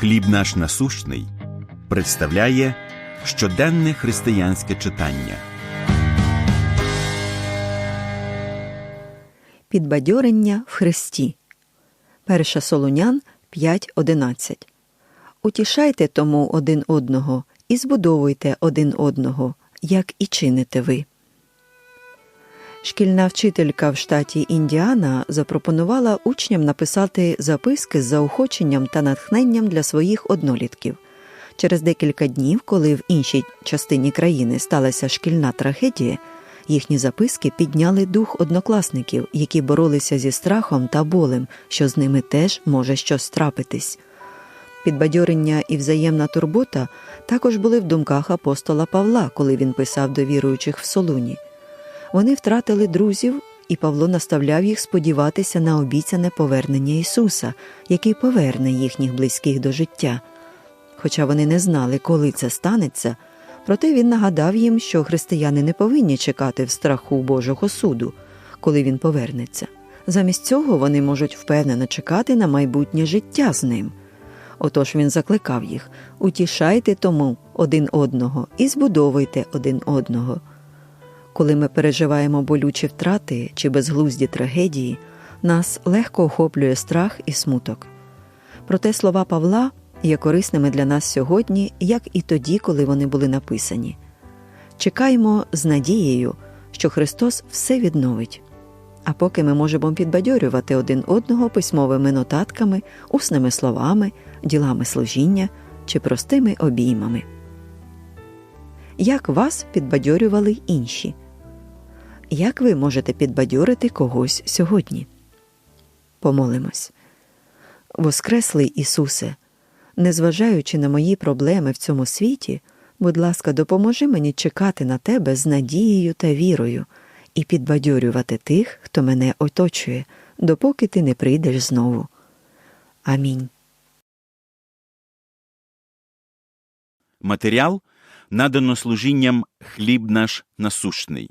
Хліб наш насущний представляє щоденне християнське читання. Підбадьорення в Христі. 1 Солунян 5.11. Утішайте тому один одного і збудовуйте один одного, як і чините ви. Шкільна вчителька в штаті Індіана запропонувала учням написати записки з заохоченням та натхненням для своїх однолітків. Через декілька днів, коли в іншій частині країни сталася шкільна трагедія, їхні записки підняли дух однокласників, які боролися зі страхом та болем, що з ними теж може щось трапитись. Підбадьорення і взаємна турбота також були в думках апостола Павла, коли він писав до віруючих в Солуні. Вони втратили друзів, і Павло наставляв їх сподіватися на обіцяне повернення Ісуса, який поверне їхніх близьких до життя. Хоча вони не знали, коли це станеться, проте він нагадав їм, що християни не повинні чекати в страху Божого суду, коли він повернеться. Замість цього вони можуть впевнено чекати на майбутнє життя з ним. Отож він закликав їх утішайте тому один одного і збудовуйте один одного. Коли ми переживаємо болючі втрати чи безглузді трагедії, нас легко охоплює страх і смуток. Проте слова Павла є корисними для нас сьогодні, як і тоді, коли вони були написані. Чекаємо з надією, що Христос все відновить. А поки ми можемо підбадьорювати один одного письмовими нотатками, усними словами, ділами служіння чи простими обіймами. Як вас підбадьорювали інші? Як ви можете підбадьорити когось сьогодні? Помолимось. Воскреслий Ісусе, незважаючи на мої проблеми в цьому світі, будь ласка, допоможи мені чекати на тебе з надією та вірою і підбадьорювати тих, хто мене оточує, допоки ти не прийдеш знову. Амінь. Матеріал надано служінням хліб наш насущний.